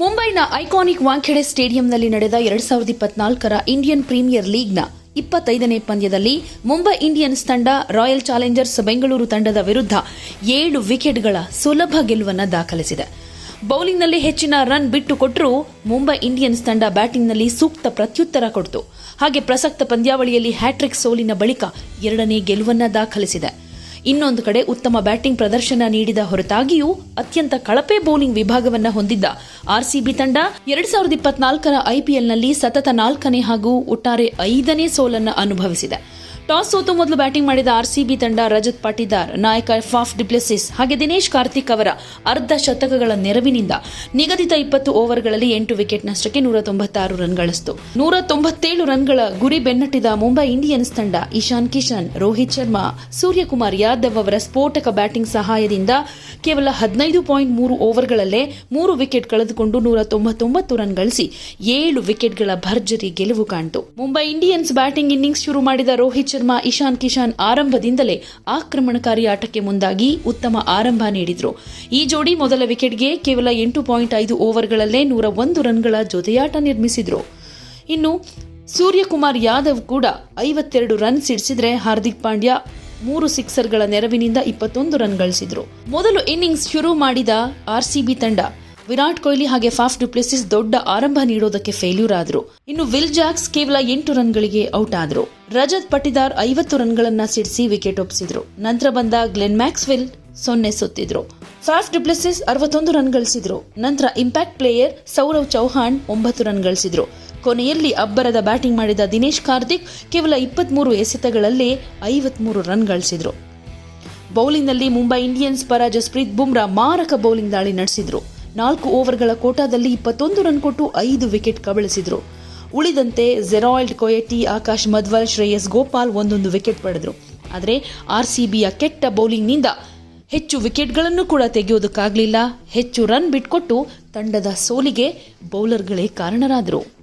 ಮುಂಬೈನ ಐಕಾನಿಕ್ ವಾಂಖೆಡೆ ಸ್ಟೇಡಿಯಂನಲ್ಲಿ ನಡೆದ ಎರಡ್ ಸಾವಿರದ ಇಪ್ಪತ್ನಾಲ್ಕರ ಇಂಡಿಯನ್ ಪ್ರೀಮಿಯರ್ ಲೀಗ್ನ ಇಪ್ಪತ್ತೈದನೇ ಪಂದ್ಯದಲ್ಲಿ ಮುಂಬೈ ಇಂಡಿಯನ್ಸ್ ತಂಡ ರಾಯಲ್ ಚಾಲೆಂಜರ್ಸ್ ಬೆಂಗಳೂರು ತಂಡದ ವಿರುದ್ಧ ಏಳು ವಿಕೆಟ್ಗಳ ಸುಲಭ ಗೆಲುವನ್ನು ದಾಖಲಿಸಿದೆ. ಬೌಲಿಂಗ್ನಲ್ಲಿ ಹೆಚ್ಚಿನ ರನ್ ಬಿಟ್ಟು ಕೊಟ್ಟರೂ ಮುಂಬೈ ಇಂಡಿಯನ್ಸ್ ತಂಡ ಬ್ಯಾಟಿಂಗ್ನಲ್ಲಿ ಸೂಕ್ತ ಪ್ರತ್ಯುತ್ತರ ಕೊಡ್ತು. ಹಾಗೆ ಪ್ರಸಕ್ತ ಪಂದ್ಯಾವಳಿಯಲ್ಲಿ ಹ್ಯಾಟ್ರಿಕ್ ಸೋಲಿನ ಬಳಿಕ ಎರಡನೇ ಗೆಲುವನ್ನು ದಾಖಲಿಸಿದೆ. ಇನ್ನೊಂದು ಕಡೆ ಉತ್ತಮ ಬ್ಯಾಟಿಂಗ್ ಪ್ರದರ್ಶನ ನೀಡಿದ ಹೊರತಾಗಿಯೂ ಅತ್ಯಂತ ಕಳಪೆ ಬೌಲಿಂಗ್ ವಿಭಾಗವನ್ನು ಹೊಂದಿದ್ದ ಆರ್ಸಿಬಿ ತಂಡ ಎರಡ್ ಸಾವಿರದ ಇಪ್ಪತ್ನಾಲ್ಕರ ಐಪಿಎಲ್ನಲ್ಲಿ ಸತತ ನಾಲ್ಕನೇ ಹಾಗೂ ಒಟ್ಟಾರೆ ಐದನೇ ಸೋಲನ್ನು ಅನುಭವಿಸಿದೆ. ಟಾಸ್ ಸೋತು ಮೊದಲು ಬ್ಯಾಟಿಂಗ್ ಮಾಡಿದ ಆರ್ಸಿಬಿ ತಂಡ ರಜತ್ ಪಾಟಿದಾರ್, ನಾಯಕ ಫಾಫ್ ಡಿಪ್ಲೆಸಿಸ್, ಹಾಗೆ ದಿನೇಶ್ ಕಾರ್ತಿಕ್ ಅವರ ಅರ್ಧ ಶತಕಗಳ ನೆರವಿನಿಂದ ನಿಗದಿತ ಇಪ್ಪತ್ತು ಓವರ್ಗಳಲ್ಲಿ ಎಂಟು ವಿಕೆಟ್ ನಷ್ಟಕ್ಕೆ ನೂರ ತೊಂಬತ್ತಾರು ರನ್ ಗಳಿಸಿತು ನೂರ ತೊಂಬತ್ತೇಳು ರನ್ಗಳ ಗುರಿ ಬೆನ್ನಟ್ಟಿದ ಮುಂಬೈ ಇಂಡಿಯನ್ಸ್ ತಂಡ ಇಶಾನ್ ಕಿಶನ್, ರೋಹಿತ್ ಶರ್ಮಾ, ಸೂರ್ಯಕುಮಾರ್ ಯಾದವ್ ಅವರ ಸ್ಫೋಟಕ ಬ್ಯಾಟಿಂಗ್ ಸಹಾಯದಿಂದ ಕೇವಲ ಹದಿನೈದು ಪಾಯಿಂಟ್ ಮೂರು ಓವರ್ಗಳಲ್ಲೇ ಮೂರು ವಿಕೆಟ್ ಕಳೆದುಕೊಂಡು ನೂರ ತೊಂಬತ್ತೊಂಬತ್ತು ರನ್ ಗಳಿಸಿ ಏಳು ವಿಕೆಟ್ಗಳ ಭರ್ಜರಿ ಗೆಲುವು ಕಾಣ್ತು. ಮುಂಬೈ ಇಂಡಿಯನ್ಸ್ ಬ್ಯಾಟಿಂಗ್ ಇನ್ನಿಂಗ್ಸ್ ಶುರು ಮಾಡಿದ ರೋಹಿತ್ ಶರ್ಮಾ ಇಶಾನ್ ಕಿಶಾನ್ ಆರಂಭದಿಂದಲೇ ಆಕ್ರಮಣಕಾರಿ ಆಟಕ್ಕೆ ಮುಂದಾಗಿ ಉತ್ತಮ ಆರಂಭ ನೀಡಿದರು. ಈ ಜೋಡಿ ಮೊದಲ ವಿಕೆಟ್ಗೆ ಕೇವಲ ಎಂಟು ಪಾಯಿಂಟ್ ಐದು ಓವರ್ಗಳಲ್ಲೇ ನೂರ ಒಂದು ರನ್ಗಳ ಜೊತೆಯಾಟ ನಿರ್ಮಿಸಿದ್ರು. ಇನ್ನು ಸೂರ್ಯಕುಮಾರ್ ಯಾದವ್ ಕೂಡ ಐವತ್ತೆರಡು ರನ್ ಸಿಡಿಸಿದ್ರೆ ಹಾರ್ದಿಕ್ ಪಾಂಡ್ಯ ಮೂರು ಸಿಕ್ಸರ್ಗಳ ನೆರವಿನಿಂದ ಇಪ್ಪತ್ತೊಂದು ರನ್ ಗಳಿಸಿದರು. ಮೊದಲು ಇನ್ನಿಂಗ್ಸ್ ಶುರು ಮಾಡಿದ ಆರ್ಸಿಬಿ ತಂಡ ವಿರಾಟ್ ಕೊಹ್ಲಿ ಹಾಗೆ ಫಾಫ್ ಡುಪ್ಲೆಸಿಸ್ ದೊಡ್ಡ ಆರಂಭ ನೀಡೋದಕ್ಕೆ ಫೇಲ್ಯೂರ್ ಆದ್ರು. ಇನ್ನು ವಿಲ್ ಜಾಕ್ಸ್ ಕೇವಲ ಎಂಟು ರನ್ಗಳಿಗೆ ಔಟ್ ಆದ್ರು. ರಜತ್ ಪಟಿದಾರ್ ಐವತ್ತು ರನ್ಗಳನ್ನು ಸಿಡಿಸಿ ವಿಕೆಟ್ ಒಪ್ಪಿಸಿದ್ರು ನಂತರ ಬಂದ ಗ್ಲೆನ್ ಮ್ಯಾಕ್ಸ್ವೆಲ್ ಸೊನ್ನೆ ಸುತ್ತಿದ್ರು. ಫಾಫ್ ಡುಪ್ಲೆಸಿಸ್ ಅರವತ್ತೊಂದು ರನ್ ಗಳಿಸಿದ್ರು. ನಂತರ ಇಂಪ್ಯಾಕ್ಟ್ ಪ್ಲೇಯರ್ ಸೌರವ್ ಚೌಹಾಣ್ ಒಂಬತ್ತು ರನ್ ಗಳಿಸಿದ್ರು. ಕೊನೆಯಲ್ಲಿ ಅಬ್ಬರದ ಬ್ಯಾಟಿಂಗ್ ಮಾಡಿದ ದಿನೇಶ್ ಕಾರ್ತಿಕ್ ಕೇವಲ ಇಪ್ಪತ್ಮೂರು ಎಸೆತಗಳಲ್ಲೇ ಐವತ್ಮೂರು ರನ್ ಗಳಿಸಿದ್ರು. ಬೌಲಿಂಗ್ನಲ್ಲಿ ಮುಂಬೈ ಇಂಡಿಯನ್ಸ್ ಪರ ಜಸ್ಪ್ರೀತ್ ಬುಮ್ರಾ ಮಾರಕ ಬೌಲಿಂಗ್ ದಾಳಿ ನಡೆಸಿದ್ರು. ನಾಲ್ಕು ಓವರ್ಗಳ ಕೋಟಾದಲ್ಲಿ ಇಪ್ಪತ್ತೊಂದು ರನ್ ಕೊಟ್ಟು ಐದು ವಿಕೆಟ್ ಕಬಳಿಸಿದರು. ಉಳಿದಂತೆ ಜೆರಾಯ್ಡ್ ಕೊಯೆಟಿ ಆಕಾಶ್ ಮಧ್ವಲ್, ಶ್ರೇಯಸ್ ಗೋಪಾಲ್ ಒಂದೊಂದು ವಿಕೆಟ್ ಪಡೆದ್ರು. ಆದರೆ ಆರ್ಸಿಬಿಯ ಕೆಟ್ಟ ಬೌಲಿಂಗ್ನಿಂದ ಹೆಚ್ಚು ವಿಕೆಟ್ಗಳನ್ನು ಕೂಡ ತೆಗೆಯೋದಕ್ಕಾಗಲಿಲ್ಲ. ಹೆಚ್ಚು ರನ್ ಬಿಟ್ಕೊಟ್ಟು ತಂಡದ ಸೋಲಿಗೆ ಬೌಲರ್ಗಳೇ ಕಾರಣರಾದರು.